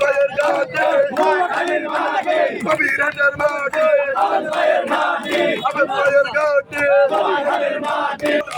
ভাইয়ের কবিরাটের মাঠে আবেদ ভাইয়ের মাঠে আবেদ ভাইয়ের গাতে নোয়াখালীর মাঠে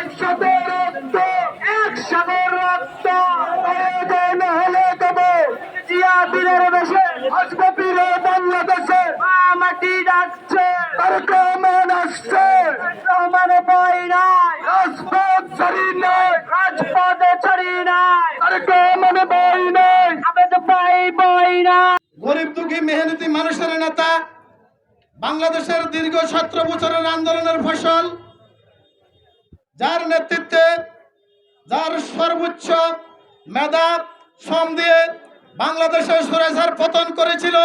একসাথে রক্ত একসাথে রক্ত প্রয়োজন হলে দেবো জিয়া বেশে আসবে বীরে বাংলাদেশে ক্রমণ আসছে রহমানে বই নাই। ছাড়ি নাই। রাজপথে ছাড়ি নাই। গরিব দুঃখী মেহনতি মানুষের নেতা, বাংলাদেশের দীর্ঘ সতেরো বছরের আন্দোলনের ফসল, যার নেতৃত্বে, যার সর্বোচ্চ মেধা, শ্রম দিয়ে বাংলাদেশের সুরেশার পতন করেছিল।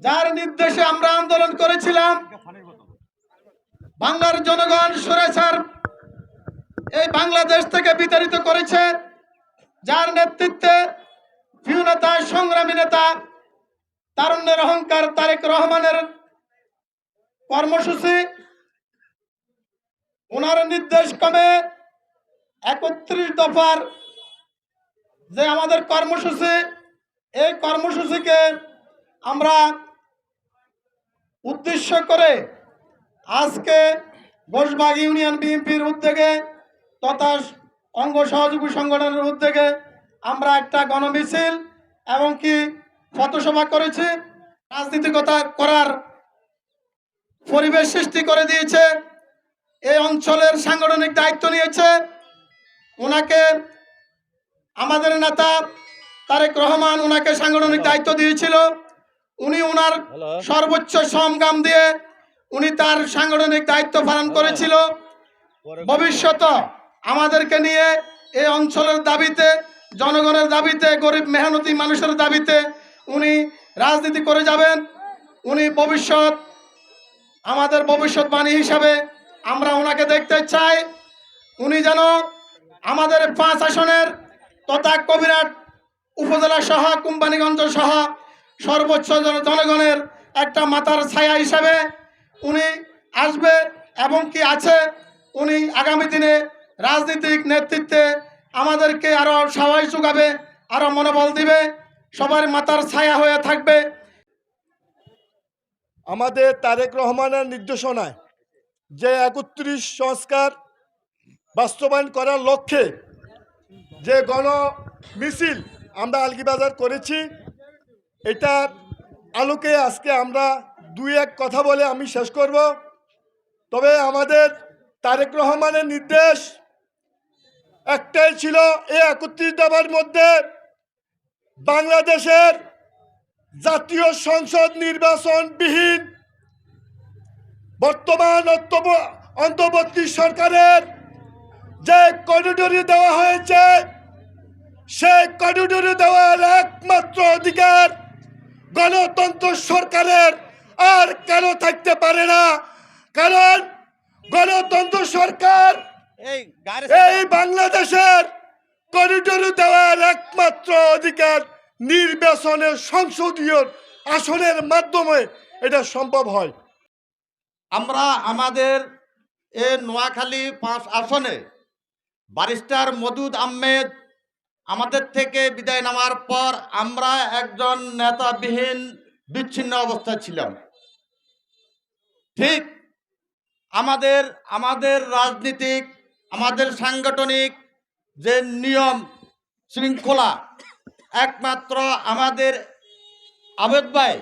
যার নির্দেশে আমরা আন্দোলন করেছিলাম, বাংলার জনগণ সুরেশার এই বাংলাদেশ থেকে বিতাড়িত করেছে, যার নেতৃত্বে প্রিয় নেতা সংগ্রামী নেতা তারুণ্যের অহংকার তারেক রহমানের কর্মসূচি, ওনার নির্দেশ ক্রমে একত্রিশ দফার যে আমাদের কর্মসূচি, এই কর্মসূচিকে আমরা উদ্দেশ্য করে আজকে ঘোষবাগ ইউনিয়ন বিএনপির উদ্যোগে তথা অঙ্গ সহযোগী সংগঠনের উদ্যোগে আমরা একটা গণমিছিল এবং কি করেছি। রাজনীতিকতা করার পরিবেশ সৃষ্টি করে দিয়েছে। এই অঞ্চলের সাংগঠনিক দায়িত্ব নিয়েছে। ওনাকে আমাদের নেতা তারেক রহমান ওনাকে সাংগঠনিক দায়িত্ব দিয়েছিল। উনি ওনার সর্বোচ্চ সংগ্রাম দিয়ে উনি তার সাংগঠনিক দায়িত্ব পালন করেছিল। ভবিষ্যত আমাদেরকে নিয়ে এই অঞ্চলের দাবিতে জনগণের দাবিতে গরিব মেহনতি মানুষের দাবিতে উনি রাজনীতি করে যাবেন। উনি ভবিষ্যৎ আমাদের ভবিষ্যৎবাণী হিসাবে আমরা ওনাকে দেখতে চাই। উনি যেন আমাদের পাঁচ আসনের তথা কবিরাট উপজেলা সহ কোম্পানিগঞ্জ সহ সর্বোচ্চ জন- জনগণের একটা মাথার ছায়া হিসাবে উনি আসবে এবং কি আছে, উনি আগামী দিনে রাজনৈতিক নেতৃত্বে আমাদেরকে আরও সাহস যোগাবে আরও মনোবল দিবে, সবার মাথার ছায়া হয়ে থাকবে। আমাদের তারেক রহমানের নির্দেশনায় যে একত্রিশ সংস্কার বাস্তবায়ন করার লক্ষ্যে যে গণ মিছিল আমরা আলগিবাজার করেছি এটার আলোকে আজকে আমরা দুই এক কথা বলে আমি শেষ করব। তবে আমাদের তারেক রহমানের নির্দেশ একটাই ছিল, এই একত্রিশ দফার মধ্যে বাংলাদেশের জাতীয় সংসদ নির্বাচনবিহীন বর্তমান অন্তর্বর্তী সরকারের যে করিডোরে দেওয়া হয়েছে, সেই করিডোরে দেওয়ার একমাত্র অধিকার গণতন্ত্র সরকারের আর কেন থাকতে পারে না? কারণ গণতন্ত্র সরকার এই বাংলাদেশের করিডোরে দেওয়ার একমাত্র অধিকার নির্বাচনের সংসদীয় আসনের মাধ্যমে এটা সম্ভব হয়। আমরা আমাদের এ নোয়াখালী পাঁচ আসনে ব্যারিস্টার মদুদ আহমেদ আমাদের থেকে বিদায় নেওয়ার পর আমরা একজন নেতাবিহীন বিচ্ছিন্ন অবস্থায় ছিলাম। ঠিক আমাদের আমাদের রাজনীতিক, আমাদের সাংগঠনিক যে নিয়ম শৃঙ্খলা, একমাত্র আমাদের আবেদ ভাই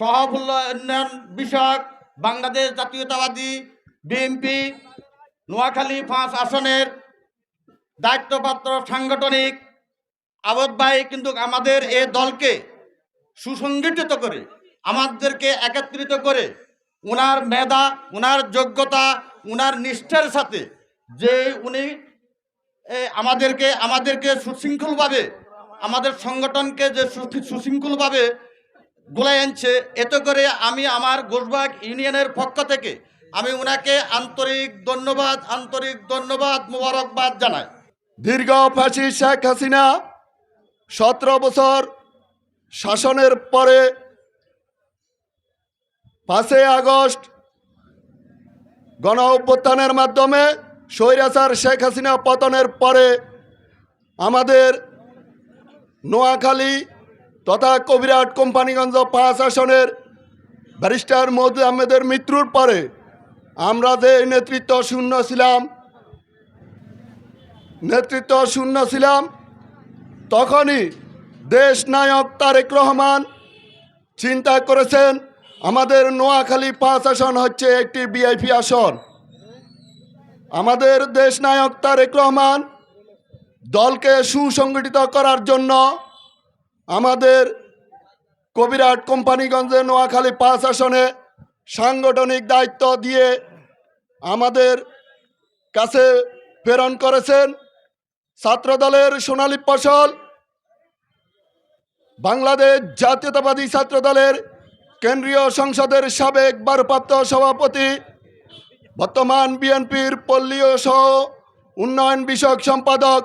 সহব উন্নয়ন বিষয়ক বাংলাদেশ জাতীয়তাবাদী বিএনপি, নোয়াখালী পাঁচ আসনের দায়িত্বপ্রাপ্ত সাংগঠনিক আবদ কিন্তু আমাদের এ দলকে সুসংগঠিত করে, আমাদেরকে একত্রিত করে ওনার মেধা ওনার যোগ্যতা ওনার নিষ্ঠার সাথে যে উনি আমাদেরকে আমাদেরকে সুশৃঙ্খলভাবে, আমাদের সংগঠনকে যে সুশৃঙ্খলভাবে গোলাই আনছে, এতে করে আমি আমার গোসবাগ ইউনিয়নের পক্ষ থেকে আমি ওনাকে আন্তরিক ধন্যবাদ আন্তরিক ধন্যবাদ, মোবারকবাদ জানাই। দীর্ঘ ফাঁসি শেখ হাসিনা সতেরো বছর শাসনের পরে পাঁচই আগস্ট গণ অভ্যুত্থানের মাধ্যমে স্বৈরাচার শেখ হাসিনা পতনের পরে আমাদের নোয়াখালী তথা কবিরাট কোম্পানিগঞ্জ পাঁচ আসনের ব্যারিস্টার মৌদুদ আহমেদের মৃত্যুর পরে আমরা যে নেতৃত্ব শূন্য ছিলাম নেতৃত্ব শূন্য ছিলাম, তখনই দেশ নায়ক তারেক রহমান চিন্তা করেছেন, আমাদের নোয়াখালী পাঁচ আসন হচ্ছে একটি বিআইপি আসন। আমাদের দেশ নায়ক তারেক রহমান দলকে সুসংগঠিত করার জন্য আমাদের কবিরাট কোম্পানিগঞ্জে নোয়াখালী পাঁচ আসনে সাংগঠনিক দায়িত্ব দিয়ে আমাদের কাছে প্রেরণ করেছেন। ছাত্রদলের সোনালী ফসল, বাংলাদেশ জাতীয়তাবাদী ছাত্রদলের কেন্দ্রীয় সংসদের সাবেক বারপ্রাপ্ত সভাপতি, বর্তমান বিএনপির পল্লীয় সহ উন্নয়ন বিষয়ক সম্পাদক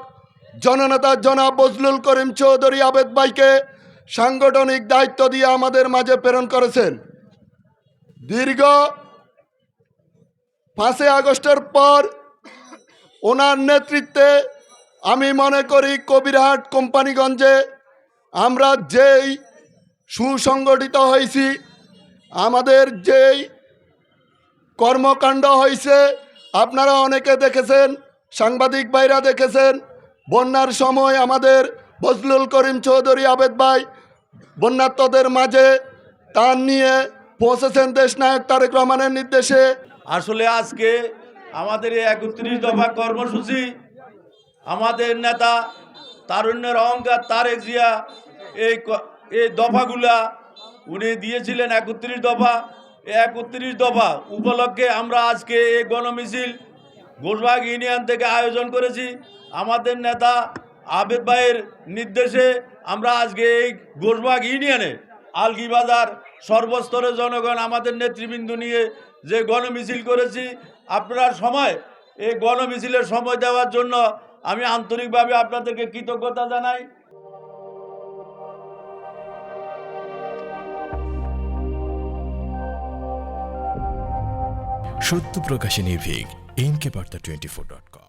জননেতা জনাব বজলুল করিম চৌধুরী আবেদ ভাইকে সাংগঠনিক দায়িত্ব দিয়ে আমাদের মাঝে প্রেরণ করেছেন। দীর্ঘ পাঁচই আগস্টের পর ওনার নেতৃত্বে আমি মনে করি কবিরহাট কোম্পানিগঞ্জে আমরা যেই সুসংগঠিত হয়েছি, আমাদের যেই কর্মকাণ্ড হয়েছে, আপনারা অনেকে দেখেছেন, সাংবাদিক ভাইরা দেখেছেন, বন্যার সময় আমাদের বজলুল করিম চৌধুরী আবেদ ভাই বন্যাত্মদের মাঝে তার নিয়ে পৌঁছেছেন দেশ নায়ক তারেক রহমানের নির্দেশে। আসলে আজকে আমাদের এই একত্রিশ দফা কর্মসূচি আমাদের নেতা তারুণ্যের অহংকার, তারেক জিয়া, এই এই দফাগুলা উনি দিয়েছিলেন একত্রিশ দফা। এই একত্রিশ দফা উপলক্ষে আমরা আজকে এই গণমিছিল গোসবাগ ইউনিয়ন থেকে আয়োজন করেছি। আমাদের নেতা আবেদ ভাইয়ের নির্দেশে আমরা আজকে এই গোসবাগ ইউনিয়নে আলগিবাজার সর্বস্তরের জনগণ, আমাদের নেতৃবৃন্দ নিয়ে যে গণমিছিল করেছি, আপনার সময় এই গণমিছিলের সময় দেওয়ার জন্য আমি আন্তরিকভাবে আপনাদেরকে কৃতজ্ঞতা জানাই। সত্য প্রকাশে নির্ভীক NK Barta twenty four dot